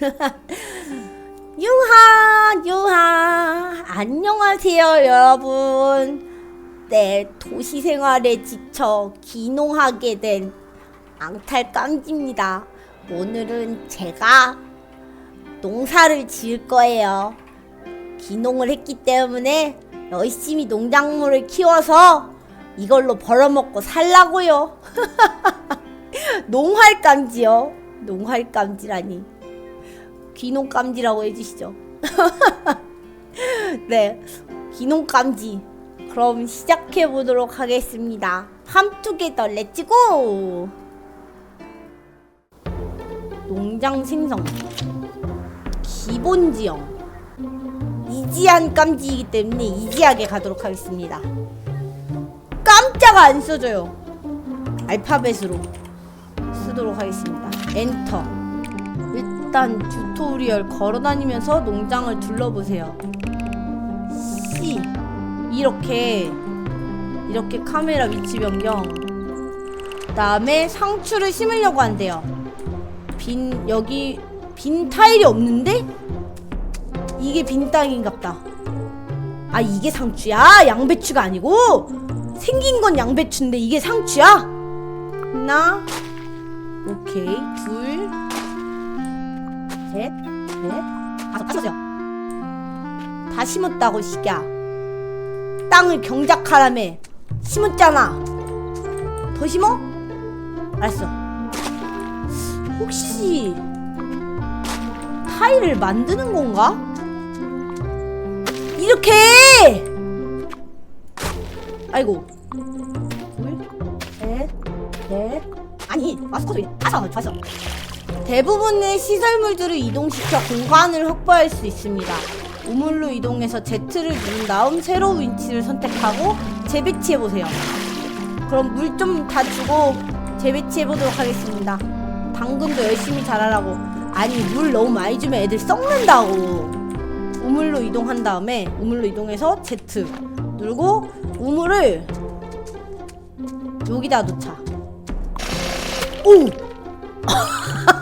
유하 유하. 안녕하세요 여러분. 네 도시 생활에 지쳐 기농하게 된 앙탈 깡지입니다. 오늘은 제가 농사를 지을 거예요. 기농을 했기 때문에 열심히 농작물을 키워서 이걸로 벌어먹고 살라고요. 농활감지요. 농활감지라니 귀농감지라고 해주시죠. 네, 귀농감지. 그럼 시작해 보도록 하겠습니다. 함투게더 렛츠고! 농장 생성 기본 지형 이지한 깜지이기 때문에 이지하게 가도록 하겠습니다. 깜짝 안 써줘요. 알파벳으로 쓰도록 하겠습니다. 엔터. 일단 튜토리얼 걸어다니면서 농장을 둘러보세요. C 이렇게 이렇게 카메라 위치 변경. 그 다음에 상추를 심으려고 한대요. 빈 여기 빈 타일이 없는데 이게 빈 땅인갑다. 아 이게 상추야? 양배추가 아니고 생긴 건 양배추인데 이게 상추야? 하나 오케이 둘 셋, 넷, 다섯, 다 심었어요. 다 심었다고, 시기야. 땅을 경작하라며. 심었잖아. 더 심어? 알았어. 혹시 타일을 만드는 건가? 이렇게! 아이고. 둘, 셋, 넷. 아니, 소리. 다섯, 다섯. 대부분의 시설물들을 이동시켜 공간을 확보할 수 있습니다. 우물로 이동해서 Z를 누른 다음 새로운 위치를 선택하고 재배치해 보세요. 그럼 물 좀 다 주고 재배치해 보도록 하겠습니다. 당근도 열심히 자라라고. 아니 물 너무 많이 주면 애들 썩는다고. 우물로 이동한 다음에 우물로 이동해서 Z 누르고 우물을 여기다 놓자. 오!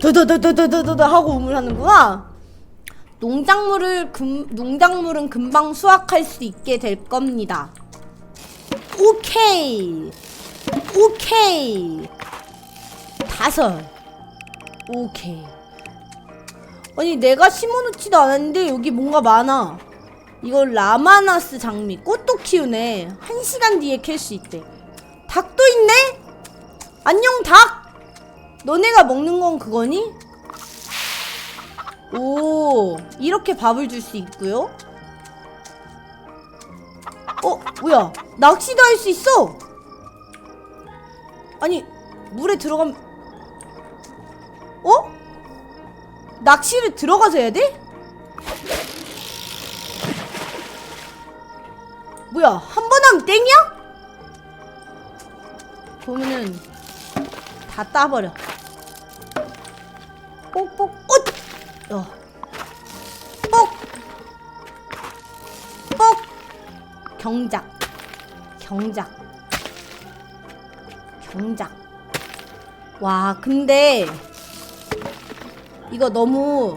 더더더더더더더 하고 우물하는구나. 농작물을 금, 농작물은 금방 수확할 수 있게 될 겁니다. 오케이. 오케이. 다섯. 오케이. 아니 내가 심어놓지도 않았는데 여기 뭔가 많아. 이걸 라마나스 장미 꽃도 키우네. 한 시간 뒤에 캘 수 있대. 닭도 있네. 안녕 닭. 너네가 먹는 건 그거니? 오, 이렇게 밥을 줄 수 있고요. 어, 뭐야? 낚시도 할 수 있어. 아니, 물에 들어가면 어? 낚시를 들어가서 해야 돼? 뭐야? 한 번 하면 땡이야? 보면은 다 따버려. 뽁뽁 옷. 어. 뽁. 뽁. 경작. 경작. 경작. 와, 근데 이거 너무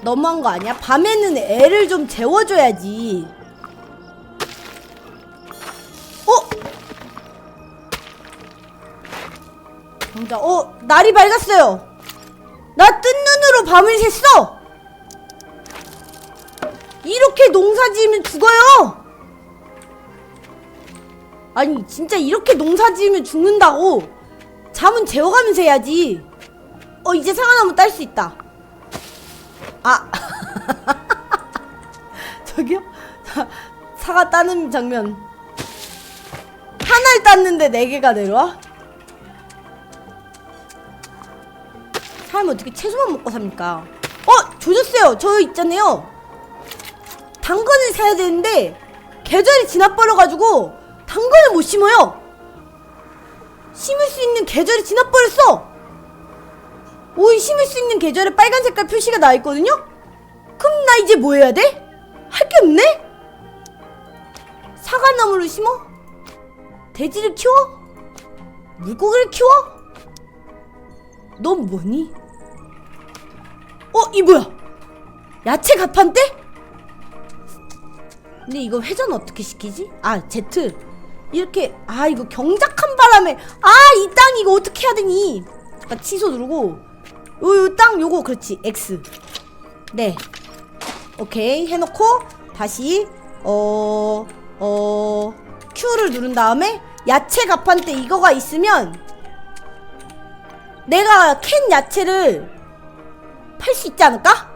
너무한 거 아니야? 밤에는 애를 좀 재워줘야지. 경작. 어, 날이 밝았어요. 나 뜬 눈으로 밤을 샜어! 이렇게 농사 지으면 죽어요! 아니, 진짜 이렇게 농사 지으면 죽는다고! 잠은 재워가면서 해야지! 어, 이제 사과나무 딸 수 있다. 아! 저기요? 사, 사과 따는 장면. 하나를 땄는데 네 개가 내려와? 사람이 어떻게 채소만 먹고 삽니까? 어! 조졌어요! 저 있잖아요! 당근을 사야 되는데 계절이 지나버려가지고 당근을 못 심어요! 심을 수 있는 계절이 지나버렸어! 오이 심을 수 있는 계절에 빨간 색깔 표시가 나와 있거든요? 그럼 나 이제 뭐 해야 돼? 할 게 없네? 사과나무를 심어? 돼지를 키워? 물고기를 키워? 넌 뭐니? 어, 이 뭐야? 야채 가판대? 근데 이거 회전 어떻게 시키지? 아, Z. 이렇게, 아, 이거 경작한 바람에, 아, 이 땅 이거 어떻게 해야 되니? 잠깐 취소 누르고, 요, 요 땅 요거, 그렇지, X. 네. 오케이, 해놓고, 다시, 어, 어, Q를 누른 다음에, 야채 가판대 이거가 있으면, 내가 캔 야채를 팔 수 있지 않을까?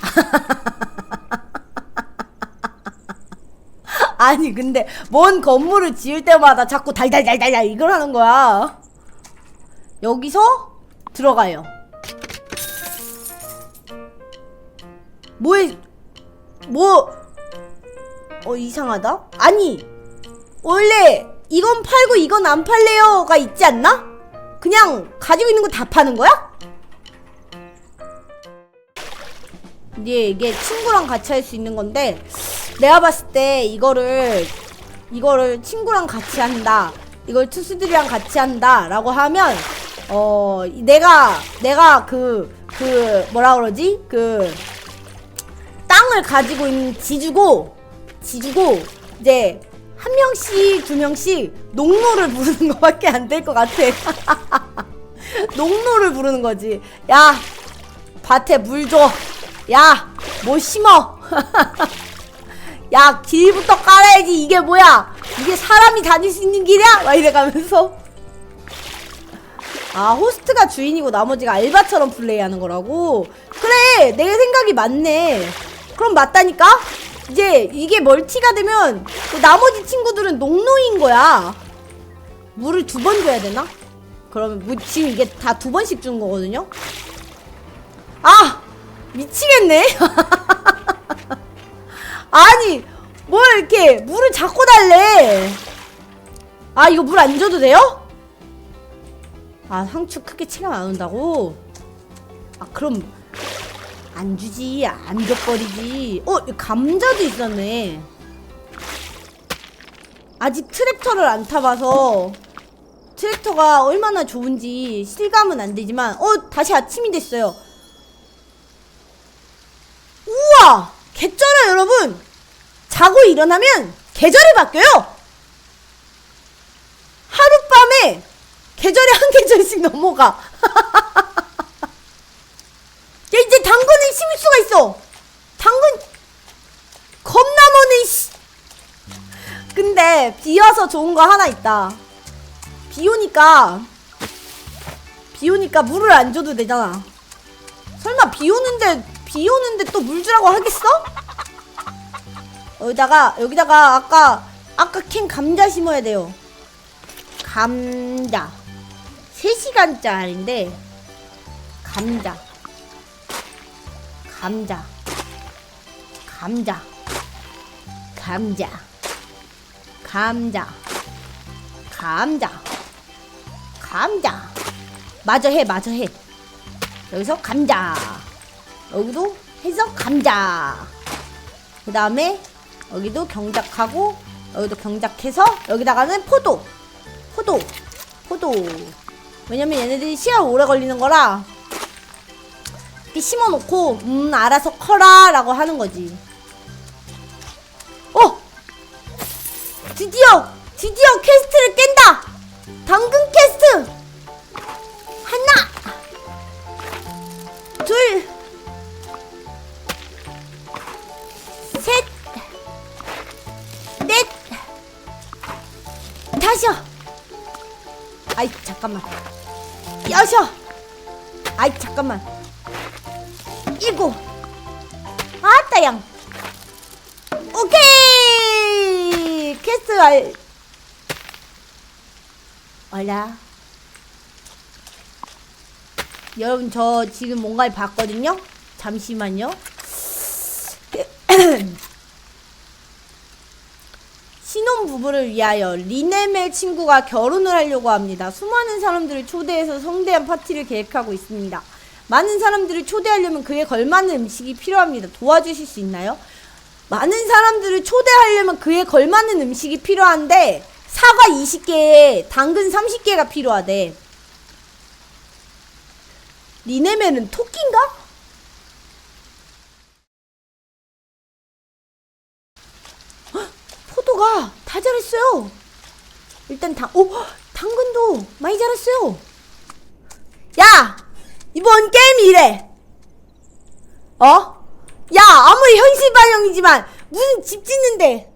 아니 근데 뭔 건물을 지을 때마다 자꾸 달달달달달 이걸 하는 거야. 여기서 들어가요. 뭐에 뭐 어, 이상하다? 아니 원래 이건 팔고 이건 안 팔래요가 있지 않나? 그냥 가지고 있는 거 다 파는 거야? 이게 이게 친구랑 같이 할 수 있는 건데 내가 봤을 때 이거를 이거를 친구랑 같이 한다. 이걸 투수들이랑 같이 한다라고 하면 어 내가 내가 그그 뭐라 그러지? 그 땅을 가지고 있는 지주고 지주고 이제 한 명씩 두 명씩 농노를 부르는 것밖에 안 될 것 같아. 농노를 부르는 거지. 야 밭에 물 줘. 야 뭐 심어. 야 길부터 깔아야지 이게 뭐야? 이게 사람이 다닐 수 있는 길이야? 막 이래가면서. 아 호스트가 주인이고 나머지가 알바처럼 플레이하는 거라고? 그래 내 생각이 맞네. 그럼 맞다니까? 이제 이게 멀티가 되면 그 나머지 친구들은 농노인 거야. 물을 두 번 줘야 되나? 그러면 뭐 지금 이게 다 두 번씩 주는 거거든요. 아 미치겠네. 아니 뭘 이렇게 물을 자꾸 달래. 아 이거 물 안 줘도 돼요? 아 상추 크게 체감 안 온다고? 아 그럼 안 주지 안 줘버리지 어 감자도 있었네 아직 트랙터를 안 타봐서 트랙터가 얼마나 좋은지 실감은 안 되지만 어 다시 아침이 됐어요 개쩔어 여러분. 자고 일어나면 계절이 바뀌어요. 하룻밤에 계절이 한 계절씩 넘어가. 야 이제 당근을 심을 수가 있어. 당근 겁나 머네 씨. 근데 비 와서 좋은 거 하나 있다. 비 오니까 비 오니까 물을 안 줘도 되잖아. 설마 비 오는데 비 오는데 또 물 주라고 하겠어? 여기다가 여기다가 아까 아까 캔 감자 심어야 돼요. 감자. 3시간짜리인데 감자. 감자. 감자. 감자. 감자. 감자. 감자. 마저 해 마저 해. 여기서 감자 여기도 해서 감자. 그 다음에 여기도 경작하고 여기도 경작해서 여기다가는 포도. 포도. 포도. 왜냐면 얘네들이 씨알 오래 걸리는 거라 이렇게 심어놓고 음 알아서 커라 라고 하는 거지. 어! 드디어 드디어 퀘스트를 깬다! 당근 퀘스트! 하나! 둘 넷. 다시요. 아이 잠깐만. 여셔 아이 잠깐만. 일곱. 아따 양. 오케이. 퀘스트 알. 얼라? 여러분 저 지금 뭔가를 봤거든요? 잠시만요 신혼 부부를 위하여 리네멜 친구가 결혼을 하려고 합니다. 수많은 사람들을 초대해서 성대한 파티를 계획하고 있습니다. 많은 사람들을 초대하려면 그에 걸맞는 음식이 필요합니다. 도와주실 수 있나요? 많은 사람들을 초대하려면 그에 걸맞는 음식이 필요한데 사과 20개에 당근 30개가 필요하대. 니네면은 토끼인가? 헉, 포도가 다 자랐어요. 일단 당, 오, 당근도 많이 자랐어요. 야! 이번 게임이 이래. 어? 야, 아무리 현실 반영이지만 무슨 집 짓는데